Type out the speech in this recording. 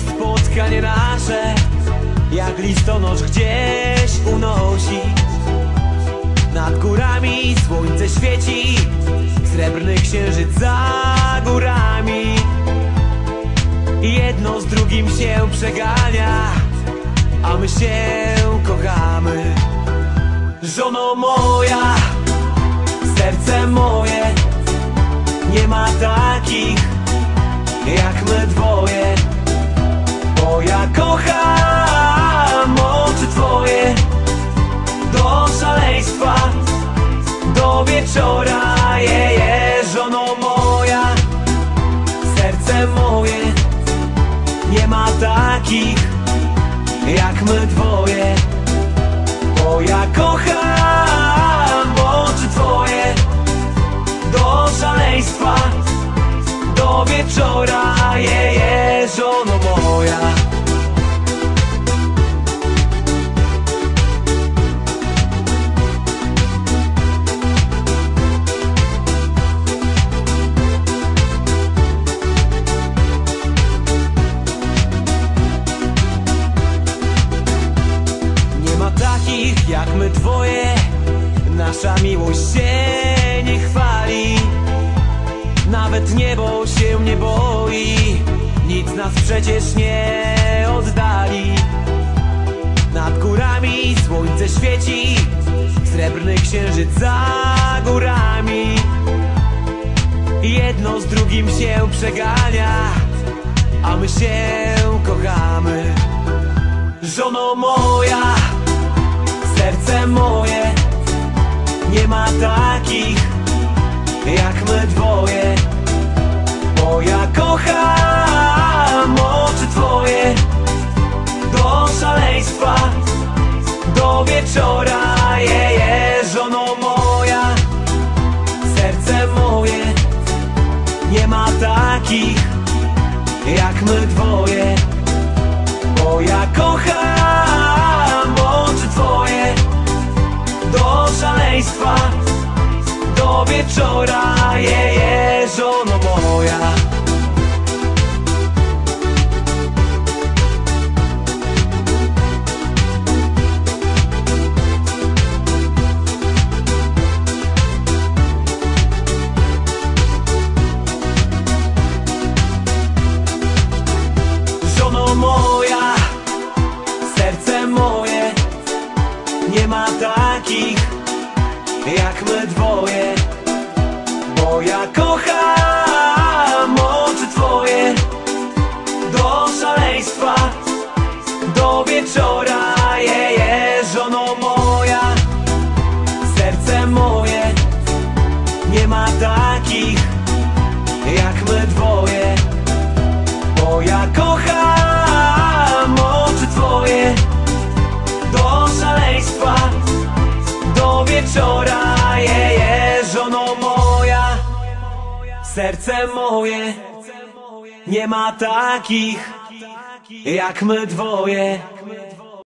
spotkanie nasze Jak listonosz gdzieś unosi. Nad górami słońce świeci. Srebrny księżyc za górami. Jedno z drugim się przegania A my się kochamy. Żono moja Serce moje Nie ma takich wieczora je, je, Żono moja. Serce moje Nie ma takich Jak my dwoje jak my dwoje. Nasza miłość się nie chwali. Nawet niebo się nie boi. Nic nas przecież nie oddali. Nad górami słońce świeci. Srebrny księżyc za górami. Jedno z drugim się przegania. A my się kochamy. Żono moja, serce moje. Nie ma takich jak my dwoje. Bo ja kocham oczy twoje. Do szaleństwa, do wieczora je, je, żono moja. Serce moje Nie ma takich jak my dwoje. Bo ja kocham szaleństwa Do wieczora je, żono moja. Żono moja Serce moje Nie ma takich Jak my dwoje Bo ja kocham oczy twoje. Do szaleństwa Do wieczora Wieczora je, je, żono moja. Serce moje Nie ma takich Jak my dwoje